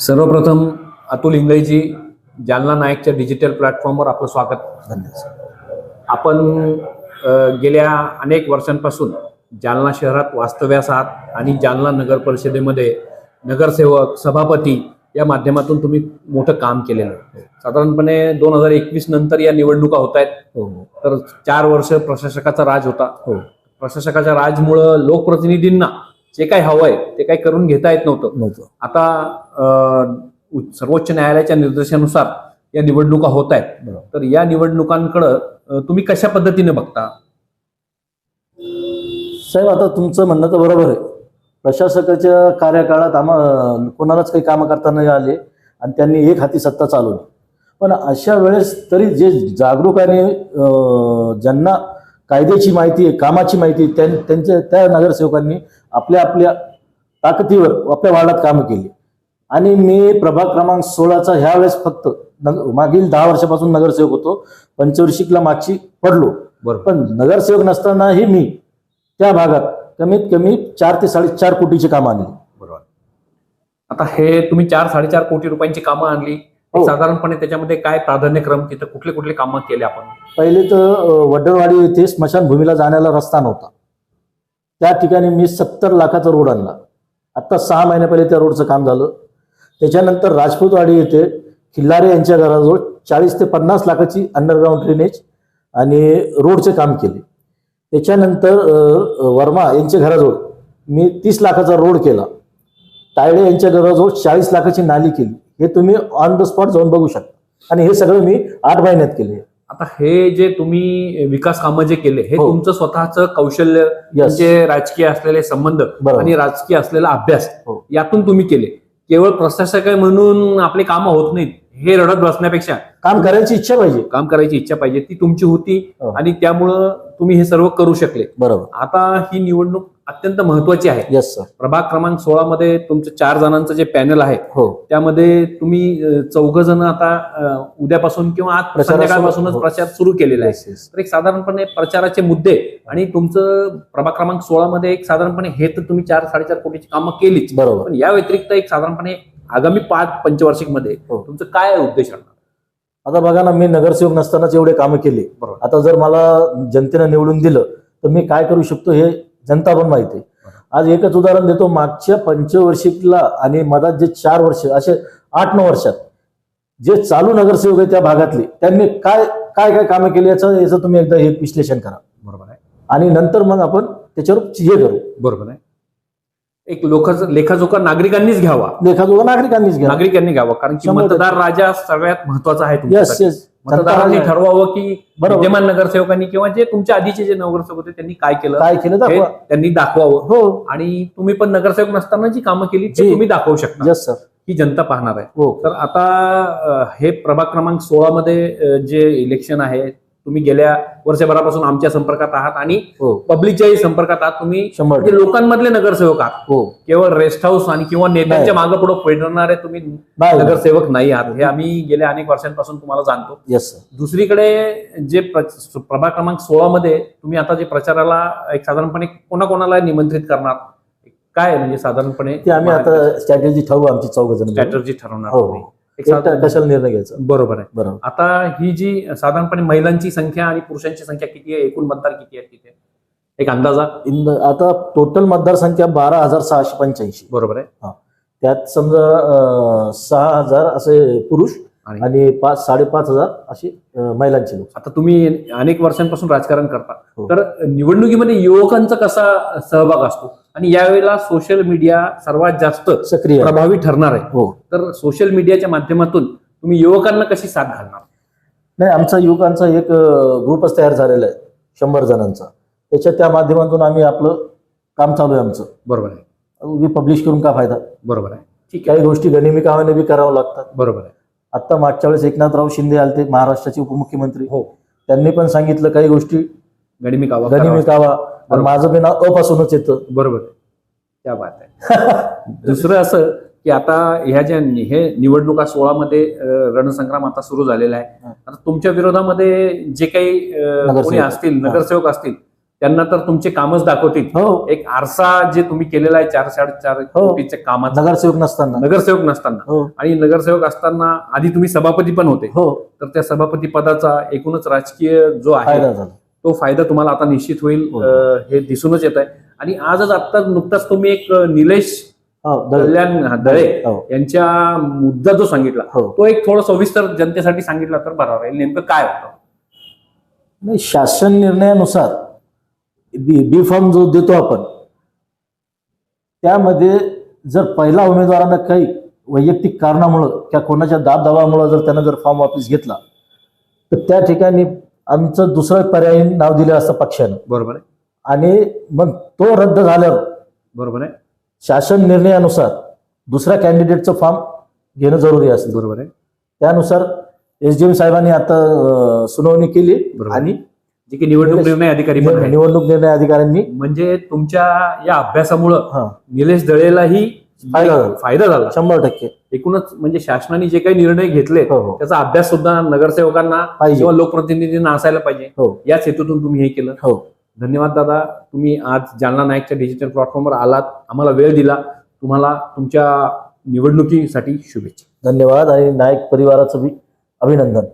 सर्वप्रथम अतुल इंगळेजी जालना नायकच्या डिजिटल प्लॅटफॉर्मवर आपलं स्वागत. धन्यवाद. आपण गेल्या अनेक वर्षांपासून जालना शहरात वास्तव्यास आहात आणि जालना नगर परिषदेमध्ये नगरसेवक सभापती या माध्यमातून तुम्ही मोठं काम केलेलं आहे. साधारणपणे दोन हजार एकवीस नंतर या निवडणुका होत आहेत. हो हो. तर चार वर्ष प्रशासकाचा राज होता. हो. प्रशासकाच्या राजमुळं लोकप्रतिनिधींना जे काही हवंय ते काही करून घेता येत नव्हतं. आता सर्वोच्च न्यायालयाच्या निर्देशानुसार या निवडणुका होत आहेत. तर या निवडणुकांकडं तुम्ही कशा पद्धतीने बघता? साहेब आता तुमचं म्हणणं तर बरोबर आहे. प्रशासकाच्या कार्यकाळात आम्हा कोणालाच काही कामं करता नाही आले आणि त्यांनी एक हाती सत्ता चालवली. पण अशा वेळेस तरी जे जागरूक आणि ज्यांना कायद्याची माहिती आहे कामाची माहिती त्यांच्या त्या नगरसेवकांनी आपल्या आपल्या ताकदीवर आपल्या वार्डात कामं केली. आणि मी प्रभाग क्रमांक सोळाचा ह्या वेळेस फक्त मागील दहा वर्षापासून नगरसेवक होतो. पंचवर्षिकला मागची पडलो. बरोबर. पण नगरसेवक नसतानाही मी त्या भागात कमीत कमी चार ते साडेचार कोटीची कामं आणली. बरोबर. आता हे तुम्ही चार साडेचार कोटी रुपयांची कामं आणली. साधारणपणे त्याच्यामध्ये काय प्राधान्यक्रम तिथं कुठले कुठले कामं केले आपण? पहिले तर वडरवाडी येथे स्मशानभूमीला जाण्याला रस्ता नव्हता. त्या ठिकाणी मी सत्तर लाखाचा रोड आणला. आत्ता सहा महिन्या पहिले त्या रोडचं काम झालं. त्याच्यानंतर राजपूतवाडी येथे खिल्लारे यांच्या घराजवळ चाळीस ते पन्नास लाखाची अंडरग्राऊंड ड्रेनेज आणि रोडचे काम केले. त्याच्यानंतर वर्मा यांच्या घराजवळ मी तीस लाखाचा रोड केला. तायडे यांच्या घराजवळ चाळीस लाखाची नाली केली. हे तुम्ही ऑन द स्पॉट जाऊन बघू शकता. आणि हे सगळं मी आठ महिन्यात केले. आता हे जे तुम्ही विकास कामं जे केले हे हो. तुमचं स्वतःचं कौशल्य तुमचे राजकीय असलेले संबंध. आणि राजकीय असलेला अभ्यास हो. यातून तुम्ही केले. केवळ प्रशासक म्हणून आपले कामं होत नाहीत. हे रडत बसण्यापेक्षा काम करायची इच्छा पाहिजे. काम करायची इच्छा पाहिजे. ती तुमची होती हो. आणि त्यामुळं तुम्ही हे सर्व करू शकले. बरोबर. आता ही निवडणूक अत्यंत महत्वाची आहे. येस सर प्रभाग क्रमांक सोळा मध्ये तुमचं चार जणांचं जे पॅनल आहे हो. त्यामध्ये तुम्ही चौघ जण आता अ, उद्यापासून किंवा आज प्रचारासोबत- संध्याकाळपासूनच हो. प्रचार सुरू केलेला आहे. तर एक साधारणपणे प्रचाराचे मुद्दे आणि तुमचं प्रभाग क्रमांक सोळा मध्ये एक साधारणपणे हे तर तुम्ही चार साडेचार कोटीची कामं केलीच. बरोबर. पण या व्यतिरिक्त एक साधारणपणे आगामी पाच पंचवार्षिकमध्ये हो. तुमचं काय उद्देश असणार आता बघा ना मी नगरसेवक नसतानाच एवढे कामं केले. बरोबर. आता जर मला जनतेनं निवडून दिलं तर मी काय करू शकतो हे जनता पण माहिती आज एकच उदाहरण देतो मागच्या पंचवर्षिकला आणि मधात जे चार वर्ष असे आठ नऊ वर्षात जे चालू नगरसेवक आहे त्या भागातले त्यांनी काय काय काय कामं केली याचं याचं तुम्ही एकदा हे विश्लेषण करा. बरोबर आहे. आणि नंतर मग आपण त्याच्यावर हे करू. बरोबर आहे. एक लोक लेखाजोखा नागरिकांनीच घ्यावा. लेखाजोखा नागरिकांनीच घ्या. नागरिकांनी घ्यावा कारण की. मतदार राजा सगळ्यात महत्त्वाचा आहे मतदारांनी ठरवावं की. विद्यमान नगरसेवकांनी किंवा जे तुमच्या आधीचे जे नगरसेवक होते त्यांनी काय केलं? काय केलं दाखवा. त्यांनी दाखवावं. हो. आणि तुम्ही पण नगरसेवक नसताना जी कामं केली ती. तुम्ही दाखवू शकता. यस सर ही जनता पाहणार आहे. हो. तर आता अ, हे प्रभाग क्रमांक सोळा मध्ये अ, जे इलेक्शन आहे तुम्ही गेल्या वर्षभरापासून आमच्या संपर्कात आहात आणि हो. पब्लिकच्याही संपर्कात आहात. तुम्ही शंभर म्हणजे लोकांमधले नगरसेवक आहात. हो. केवळ रेस्ट हाऊस आणि किंवा नेत्यांच्या मागे पुढे फिरणारे तुम्ही नगरसेवक नाही आहात. हे आम्ही गेल्या अनेक वर्षांपासून तुम्हाला जाणतो. येस सर दुसरीकडे जे प्र- प्रभाग क्रमांक सोळा मध्ये तुम्ही आता जे प्रचाराला एक साधारणपणे कोणाकोणाला निमंत्रित करणार? काय म्हणजे साधारणपणे ते आम्ही आता स्ट्रॅटेजी ठरवू आमची चौघ जण स्ट्रॅटर्जी ठरवणार हो कशाला निर्णय घ्यायचा? बरोबर आहे. बरोबर. आता ही जी साधारणपणे महिलांची संख्या आणि पुरुषांची संख्या किती आहे? एकूण मतदार किती आहेत तिथे? एक अंदाजा? इन आता टोटल मतदारसंख्या बारा हजार सहाशे पंच्याऐंशी. बरोबर आहे. त्यात समजा सहा हजार असे पुरुष आणि पाच साडेपाच हजार असे अं, महिलांचे लोक. आता तुम्ही अनेक वर्षांपासून राजकारण करता. हो. तर निवडणुकीमध्ये युवकांचा कसा सहभाग असतो? आणि यावेळेला सोशल मीडिया सर्वात जास्त सक्रिय. प्रभावी ठरणार आहे. हो. तर सोशल मीडियाच्या माध्यमातून तुम्ही युवकांना कशी साथ घालणार? नाही आमचा युवकांचा एक ग्रुपच तयार झालेला आहे शंभर जणांचा. त्याच्या त्या माध्यमातून आम्ही आपलं काम चालू आहे आमचं. बरोबर आहे. पब्लिश करून का फायदा? बरोबर आहे. ठीक आहे. काही गोष्टी गनिमी कामाने बी करावं लागतात. बरोबर आहे. आता मागच्या वेळेस एकनाथराव शिंदे आलते महाराष्ट्राचे उपमुख्यमंत्री. हो. त्यांनी पण सांगितलं काही गोष्टी गणिमी कावा गनिमी करावा. कावा आणि माझं बी नाव अपासूनच येतं. बरोबर. त्या बात आहे. दुसरं असं की आता ह्या ज्या हे निवडणुका सोळामध्ये अं, रणसंग्राम आता सुरू झालेला आहे. आता तुमच्या विरोधामध्ये जे काही. कोणी असतील. नगरसेवक असतील त्यांना तर तुमचे कामच दाखवतील. हो. एक आरसा जे तुम्ही केलेला आहे चार साडेचार हो. कोटीच्या कामाचा. नगरसेवक नसताना. नगरसेवक नसताना. हो. आणि नगरसेवक असताना आधी तुम्ही सभापती पण होते. हो. तर त्या सभापती पदाचा एकूणच राजकीय जो आहे तो फायदा तुम्हाला आता निश्चित होईल हो. हे दिसूनच येत आहे आणि आजच आता नुकताच तुम्ही एक निलेश हो दळ- कल्याण हा, दळे यांच्या मुद्दा जो सांगितला तो एक थोडं सविस्तर जनतेसाठी सांगितला तर बरा राहील. नेमकं काय होतं? नाही शासन निर्णयानुसार बी बी फॉर्म जो देतो आपण त्यामध्ये जर पहिला उमेदवारानं काही वैयक्तिक कारणामुळं किंवा कोणाच्या दाबदबावामुळं जर त्यानं जर फॉर्म वापस घेतला तर त्या ठिकाणी आमचं दुसरं पर्यायी नाव दिलं असतं पक्षानं. बरोबर आहे. आणि मग तो रद्द झाल्यावर बरोबर आहे. शासन निर्णयानुसार दुसऱ्या कॅन्डिडेटचं फॉर्म घेणं जरुरी असतं. बरोबर आहे. त्यानुसार एस डी एम साहेबांनी आता अं, सुनावणी केली. आणि जे की निवडणूक निलेश- निर्णय अधिकारी पण निवडणूक निर्णय अधिकाऱ्यांनी म्हणजे तुमच्या या अभ्यासामुळं हा. निलेश दळेलाही फायदा झाला. फायदा झाला. शंभर टक्के. एकूणच म्हणजे शासनाने जे काही निर्णय घेतले हो हो. त्याचा अभ्यास सुद्धा नगरसेवकांना पाहिजे. किंवा लोकप्रतिनिधींना असायला पाहिजे. हो. याच हेतूतून तुम्ही हे केलं. हो. धन्यवाद दादा. तुम्ही आज जालना नाईकच्या डिजिटल प्लॅटफॉर्मवर आलात. आम्हाला वेळ दिला. तुम्हाला तुमच्या निवडणुकीसाठी शुभेच्छा. धन्यवाद आणि नायक परिवाराचं बी अभिनंदन.